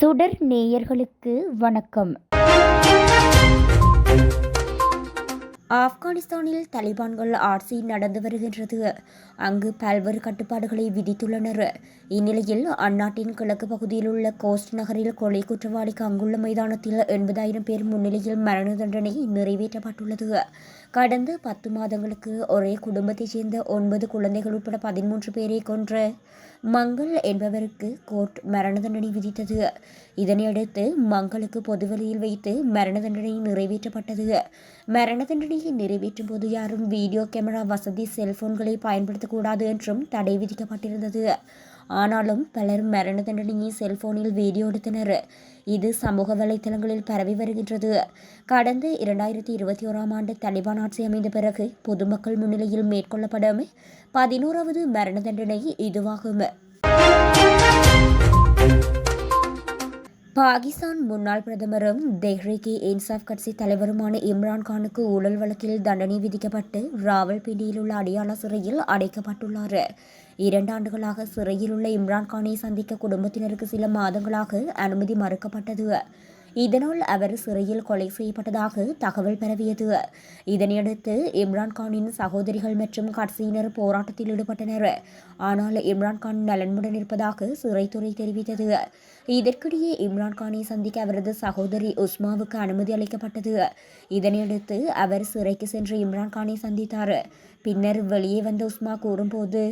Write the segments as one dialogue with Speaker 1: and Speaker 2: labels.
Speaker 1: சுடர் நேயர்களுக்கு வணக்கம். ஆப்கானிஸ்தானில் தலிபான்கள் ஆட்சி நடந்து வருகின்றது. அங்கு பல்வேறு கட்டுப்பாடுகளை விதித்துள்ளனர். இந்நிலையில் அந்நாட்டின் கிழக்கு பகுதியில் உள்ள கோஸ்ட் நகரில் கொலை குற்றவாளிக்கு அங்குள்ள மைதானத்தில் எண்பதாயிரம் பேர் முன்னிலையில் மரண தண்டனை நிறைவேற்றப்பட்டுள்ளது. கடந்த பத்து மாதங்களுக்கு ஒரே குடும்பத்தைச் சேர்ந்த ஒன்பது குழந்தைகள் உட்பட பதிமூன்று பேரை கொன்ற மங்கள் என்பவருக்கு கோர்ட் மரண தண்டனை விதித்தது. இதனையடுத்து மங்களுக்கு பொதுவெளியில் வைத்து மரண தண்டனை நிறைவேற்றப்பட்டது. மரண தண்டனையை நிறைவேற்றும் போது யாரும் வீடியோ கேமரா வசதி செல்போன்களை பயன்படுத்தக்கூடாது என்றும் தடை விதிக்கப்பட்டிருந்தது. ஆனாலும் பலர் மரண தண்டனையை செல்போனில் வீடியோ எடுத்தனர். இது சமூக வலைதளங்களில் பரவி வருகின்றது. கடந்த இரண்டாயிரத்தி இருபத்தி ஓராம் ஆண்டு தலிபான் ஆட்சி அமைந்த பிறகு பொதுமக்கள் முன்னிலையில் மேற்கொள்ளப்படும் பதினோராவது மரண தண்டனை இதுவாகும். பாகிஸ்தான் முன்னாள் பிரதமரும் தெஹ்ரிகி இன்சாஃப் கட்சி தலைவருமான இம்ரான்கானுக்கு ஊழல் வழக்கில் தண்டனை விதிக்கப்பட்டு ராவல்பிண்டியில் உள்ள அடையாள சிறையில் அடைக்கப்பட்டுள்ளார். இரண்டு ஆண்டுகளாக சிறையில் உள்ள இம்ரான்கானை சந்திக்க குடும்பத்தினருக்கு சில மாதங்களாக அனுமதி மறுக்கப்பட்டது. இதனால் அவர் சிறையில் கொலை செய்யப்பட்டதாக தகவல் பரவியது. இதனையடுத்து இம்ரான்கானின் சகோதரிகள் மற்றும் கட்சியினர் போராட்டத்தில் ஈடுபட்டனர். ஆனால் இம்ரான்கான் நலன்முடன் இருப்பதாக சிறைத்துறை தெரிவித்தது. இதற்கிடையே இம்ரான்கானை சந்திக்க அவரது சகோதரி உஸ்மாவுக்கு அனுமதி அளிக்கப்பட்டது. இதனையடுத்து அவர் சிறைக்கு சென்று இம்ரான்கானை சந்தித்தார். பின்னர் வெளியே வந்த உஸ்மா கூறும்போது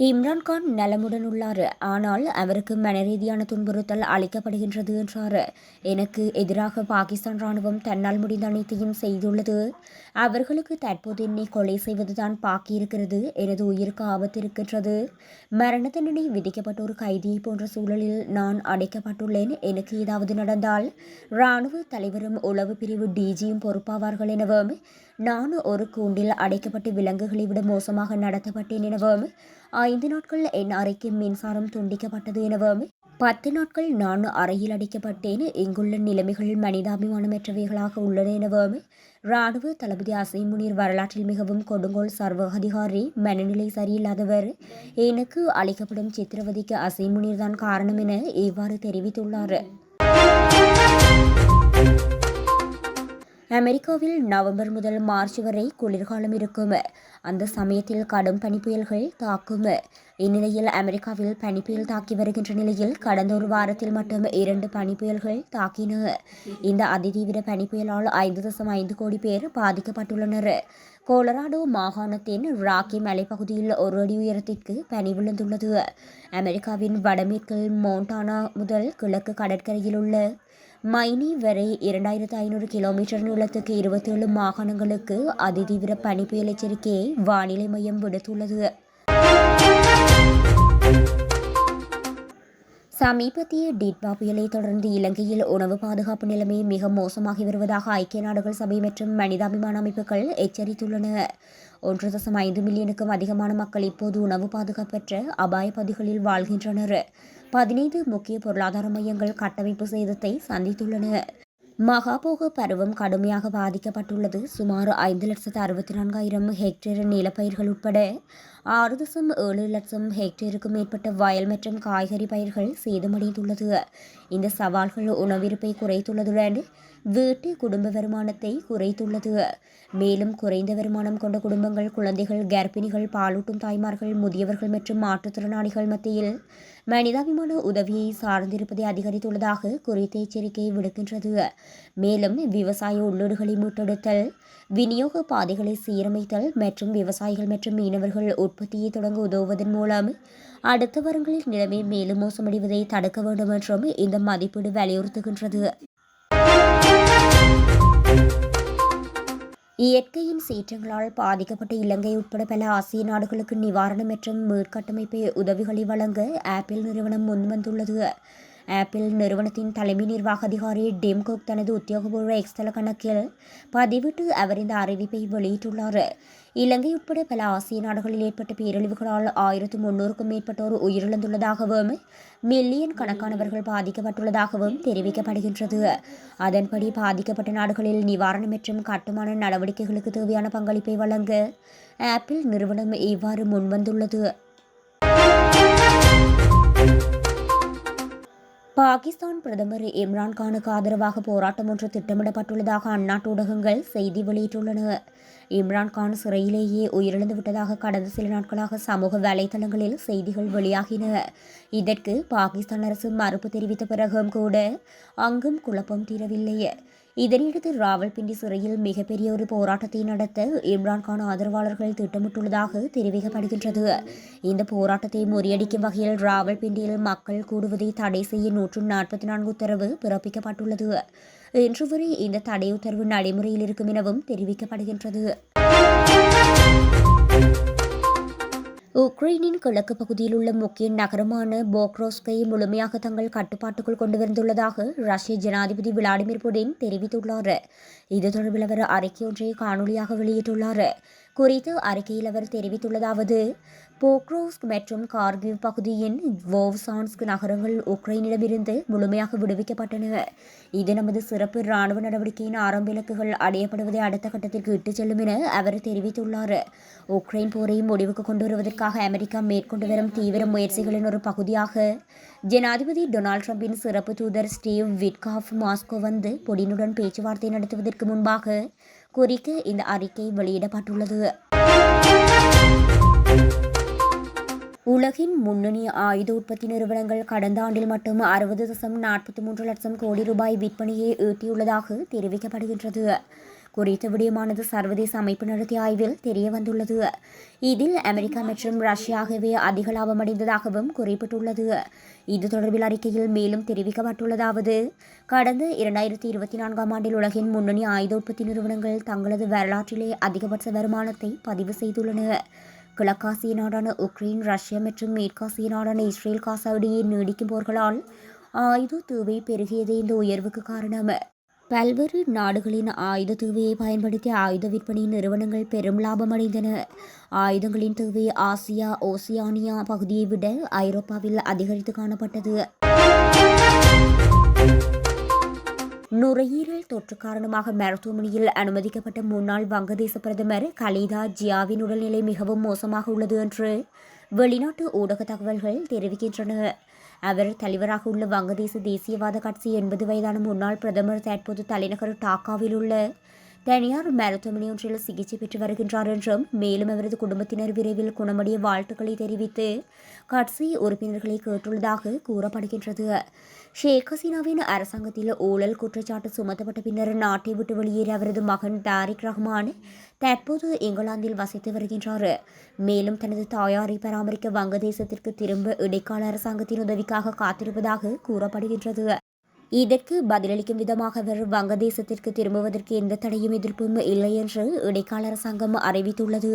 Speaker 1: இம்ரான்கான் நலமுடன் உள்ளார். ஆனால் அவருக்கு மனரீதியான துன்புறுத்தல் அளிக்கப்படுகின்றது என்றார். எனக்கு எதிராக பாகிஸ்தான் ராணுவம் தன்னால் முடிந்த அனைத்தையும் செய்துள்ளது. அவர்களுக்கு தற்போது என்னை கொலை செய்வதுதான் பாக்கி இருக்கிறது. எனது உயிருக்கு ஆபத்து இருக்கின்றது. மரண தண்டனை விதிக்கப்பட்ட ஒரு கைதியை போன்ற சூழலில் நான் அடைக்கப்பட்டுள்ளேன். எனக்கு ஏதாவது நடந்தால் இராணுவ தலைவரும் உளவு பிரிவு டிஜியும் பொறுப்பாவார்கள் எனவும் நான் ஒரு கூண்டில் அடைக்கப்பட்டு விலங்குகள் விட மோசமாக நடத்தப்பட்டேன் எனவும் ஐந்து நாட்கள் என் அறைக்கு மின்சாரம் துண்டிக்கப்பட்டது எனவும் பத்து நாட்கள் நான் அறையில் அடைக்கப்பட்டேன். இங்குள்ள நிலைமைகள் மனிதாபிமானமற்றவைகளாக உள்ளன எனவும் இராணுவ தளபதி அசைமுனீர் வரலாற்றில் மிகவும் கொடுங்கோல் சர்வ அதிகாரி மனநிலை சரியில்லாதவர். எனக்கு அளிக்கப்படும் சித்திரவதைக்கு அசைமுனீர் தான் காரணம் என இவ்வாறு தெரிவித்துள்ளார். அமெரிக்காவில் நவம்பர் முதல் மார்ச் வரை குளிர்காலம் இருக்கும். அந்த சமயத்தில் கடும் பனிப்புயல்கள் தாக்கும். இந்நிலையில் அமெரிக்காவில் பனிப்புயல் தாக்கி வருகின்ற நிலையில் கடந்த ஒரு வாரத்தில் மட்டும் இரண்டு பனிப்புயல்கள் தாக்கின. இந்த அதிதீவிர பனிப்புயலால் ஐந்து தசம் ஐந்து கோடி பேர் பாதிக்கப்பட்டுள்ளனர். கோலராடோ மாகாணத்தின் ராக்கி மலைப்பகுதியில் ஒரு அடி உயரத்திற்கு பனி விழுந்துள்ளது. அமெரிக்காவின் வடமேற்கில் மோண்டானா முதல் கிழக்கு கடற்கரையில் உள்ள மைனி வரை இரண்டாயிரத்து ஐநூறு கிலோமீட்டர் நீளத்துக்கு இருபத்தேழு மாகாணங்களுக்கு அதிதீவிர பனிப்புயல் எச்சரிக்கையை வானிலை மையம் விடுத்துள்ளது. சமீபத்திய டிட்பா புயலை தொடர்ந்து இலங்கையில் உணவு பாதுகாப்பு நிலைமை மிக மோசமாகி வருவதாக ஐக்கிய நாடுகள் சபை மற்றும் மனிதாபிமான அமைப்புகள் எச்சரித்துள்ளன. ஒன்று தசம் ஐந்து மில்லியனுக்கும் அதிகமான மக்கள் இப்போது உணவு பாதுகாப்பற்ற அபாய பகுதிகளில் வாழ்கின்றனர். பதினைந்து முக்கிய பொருளாதார மையங்கள் கட்டமைப்பு சேதத்தை சந்தித்துள்ளன. மகாபோக பருவம் கடுமையாக பாதிக்கப்பட்டுள்ளது. சுமார் ஐந்து லட்சத்து அறுபத்தி நான்காயிரம் ஹெக்டேர் நிலப்பயிர்கள் உட்பட ஆறு தசம் ஏழு லட்சம் ஹெக்டேருக்கும் மேற்பட்ட வயல் மற்றும் காய்கறி பயிர்கள் சேதமடைந்துள்ளது. இந்த சவால்கள் உணவிருப்பை குறைத்துள்ளதுடன் வீட்டு குடும்ப வருமானத்தை குறைத்துள்ளது. மேலும் குறைந்த வருமானம் கொண்ட குடும்பங்கள் குழந்தைகள் கர்ப்பிணிகள் பாலூட்டும் தாய்மார்கள் முதியவர்கள் மற்றும் மாற்றுத்திறனாளிகள் மத்தியில் மனிதாபிமான உதவியை சார்ந்திருப்பதை அதிகரித்துள்ளதாக குறித்த எச்சரிக்கை விடுக்கின்றது. மேலும் விவசாய உள்ளூர்களை மீட்டெடுத்தல் விநியோக பாதைகளை சீரமைத்தல் மற்றும் விவசாயிகள் மற்றும் மீனவர்கள் உற்பத்தியை தொடங்க உதவுவதன் மூலம் அடுத்த வாரங்களில் நிலைமை மேலும் மோசமடைவதை தடுக்க வேண்டும் என்றும் இந்த மதிப்பீடு வலியுறுத்துகின்றது. இயற்கையின் சீற்றங்களால் பாதிக்கப்பட்ட இலங்கை உட்பட பல ஆசிய நாடுகளுக்கு நிவாரணம் மற்றும் மீட்கட்டமைப்பு உதவிகளை வழங்க ஆப்பிள் நிறுவனம் முன்வந்துள்ளது ஆப்பிள் நிறுவனத்தின் தலைமை நிர்வாக அதிகாரி டிம் குக் தனது உத்தியோகபூர்வ எக்ஸ்தல கணக்கில் பதிவிட்டு அவர் இந்த அறிவிப்பை வெளியிட்டுள்ளார். இலங்கை உட்பட பல ஆசிய நாடுகளில் ஏற்பட்ட பேரழிவுகளால் ஆயிரத்து முன்னூறுக்கும் மேற்பட்டோர் உயிரிழந்துள்ளதாகவும் மில்லியன் கணக்கானவர்கள் பாதிக்கப்பட்டுள்ளதாகவும் தெரிவிக்கப்படுகின்றது. அதன்படி பாதிக்கப்பட்ட நாடுகளில் நிவாரணம் மற்றும் கட்டுமான நடவடிக்கைகளுக்கு தேவையான பங்களிப்பை வழங்க ஆப்பிள் நிறுவனம் இவ்வாறு முன்வந்துள்ளது. பாகிஸ்தான் பிரதமர் இம்ரான்கானுக்கு ஆதரவாக போராட்டம் ஒன்று திட்டமிடப்பட்டுள்ளதாக அந்நாட்டு ஊடகங்கள் செய்தி வெளியிட்டுள்ளன. இம்ரான் கான் சிறையிலேயே உயிரிழந்து விட்டதாக கடந்த சில நாட்களாக சமூக வலைதளங்களில் செய்திகள் வெளியாகின. இதற்கு பாகிஸ்தான் அரசு மறுப்பு தெரிவித்த பிறகும் கூட அங்கும் குழப்பம் தீரவில்லை. இதனையடுத்து ராவல்பிண்டி சிறையில் மிகப்பெரிய ஒரு போராட்டத்தை நடத்த இம்ரான்கான் ஆதரவாளர்கள் திட்டமிட்டுள்ளதாக தெரிவிக்கப்படுகின்றது. இந்த போராட்டத்தை முறியடிக்கும் வகையில் ராவல்பிண்டியில் மக்கள் கூடுவதை தடை செய்ய நூற்று நாற்பத்தி நான்கு உத்தரவு பிறப்பிக்கப்பட்டுள்ளது. இன்று வரை இந்த தடை உத்தரவு நடைமுறையில் இருக்கும் எனவும் தெரிவிக்கப்படுகின்றது. உக்ரைனின் கிழக்கு பகுதியில் உள்ள முக்கிய நகரமான போக்ரோஸ்கை முழுமையாக தங்கள் கட்டுப்பாட்டுக்குள் கொண்டு வந்துள்ளதாக ரஷ்ய ஜனாதிபதி விளாடிமிர் புடின் தெரிவித்துள்ளார். இது தொடர்பில் அவர் அறிக்கை ஒன்றை காணொலியாக வெளியிட்டுள்ளார். குறித்து அறிக்கையில் அவர் தெரிவித்துள்ளதாவது போக்ரோஸ்க் மற்றும் கார்கிவ் பகுதியின் வோவ்சான்ஸ்க் நகரங்கள் உக்ரைனிடமிருந்து முழுமையாக விடுவிக்கப்பட்டன. இது நமது சிறப்பு ராணுவ நடவடிக்கையின் ஆரம்ப இலக்குகள் அடையப்படுவதை அடுத்த கட்டத்திற்கு இட்டுச் செல்லும் என அவர் தெரிவித்துள்ளார். உக்ரைன் போரை முடிவுக்கு கொண்டு வருவதற்காக அமெரிக்கா மேற்கொண்டு வரும் தீவிர முயற்சிகளின் ஒரு பகுதியாக ஜனாதிபதி டொனால்ட் ட்ரம்பின் சிறப்பு தூதர் ஸ்டீவ் விட்காஃப் மாஸ்கோ வந்து புடினுடன் பேச்சுவார்த்தை நடத்துவதற்கு முன்பாக குறிக்க இந்த அறிக்கை வெளியிடப்பட்டுள்ளது. உலகின் முன்னணி ஆயுத உற்பத்தி நிறுவனங்கள் கடந்த ஆண்டில் மட்டும் அறுபது தசம் நாற்பத்தி மூன்று லட்சம் கோடி ரூபாய் விற்பனையை ஈட்டியுள்ளதாக தெரிவிக்கப்படுகின்றது. குறித்த விடயமானது சர்வதேச அமைப்பு நடத்திய ஆய்வில் தெரிய வந்துள்ளது. இதில் அமெரிக்கா மற்றும் ரஷ்யா ஆகியவை அதிக லாபம் அடைந்ததாகவும் குறிப்பிட்டுள்ளது. இது தொடர்பில் அறிக்கையில் மேலும் தெரிவிக்கப்பட்டுள்ளதாவது கடந்த இரண்டாயிரத்தி இருபத்தி நான்காம் ஆண்டில் உலகின் முன்னணி ஆயுத உற்பத்தி நிறுவனங்கள் தங்களது வரலாற்றிலே அதிகபட்ச வருமானத்தை பதிவு செய்துள்ளன. கிழக்காசிய நாடான உக்ரைன் ரஷ்யா மற்றும் மேற்காசிய நாடான இஸ்ரேல் காசாவிடையே நீடிக்கும் போர்களால் ஆயுத தேவை பெருகியதே இந்த உயர்வுக்கு காரணம். பல்வேறு நாடுகளின் ஆயுத தேவையை பயன்படுத்தி ஆயுத விற்பனை நிறுவனங்கள் பெரும் லாபம் அடைந்தன. ஆயுதங்களின் தேவை ஆசியா ஓசியானியா பகுதியை விட ஐரோப்பாவில் அதிகரித்து காணப்பட்டது. நுரையீரல் தொற்று காரணமாக மருத்துவமனையில் அனுமதிக்கப்பட்ட முன்னாள் வங்கதேச பிரதமர் கலிதா ஜியாவின் உடல்நிலை மிகவும் மோசமாக உள்ளது என்று வெளிநாட்டு ஊடக தகவல்கள் தெரிவிக்கின்றன. அவர் தலைவராக உள்ள வங்கதேச தேசியவாத கட்சி எண்பது வயதான முன்னாள் பிரதமர் தற்போது தலைநகர் டாக்காவில் உள்ள தனியார் மருத்துவமனை ஒன்றில் சிகிச்சை பெற்று வருகின்றார் என்றும் மேலும் அவரது குடும்பத்தினர் விரைவில் குணமடைய வாழ்த்துக்களை தெரிவித்து கட்சி உறுப்பினர்களை கேட்டுள்ளதாக கூறப்படுகின்றது. ஷேக் ஹசீனாவின் அரசாங்கத்தில் ஊழல் குற்றச்சாட்டு சுமத்தப்பட்ட பின்னர் நாட்டை விட்டு வெளியேறிய அவரது மகன் தாரிக் ரஹ்மான் தற்போது இங்கிலாந்தில் வசித்து வருகின்றார். மேலும் தனது தாயாரை பராமரிக்க வங்கதேசத்திற்கு திரும்ப இடைக்கால அரசாங்கத்தின் உதவிக்காக காத்திருப்பதாக கூறப்படுகின்றது. இதற்கு பதிலளிக்கும் விதமாக அவர் வங்கதேசத்திற்கு திரும்புவதற்கு எந்த தடையும் எதிர்ப்பும் இல்லை என்று இடைக்கால அரசாங்கம் அறிவித்துள்ளது.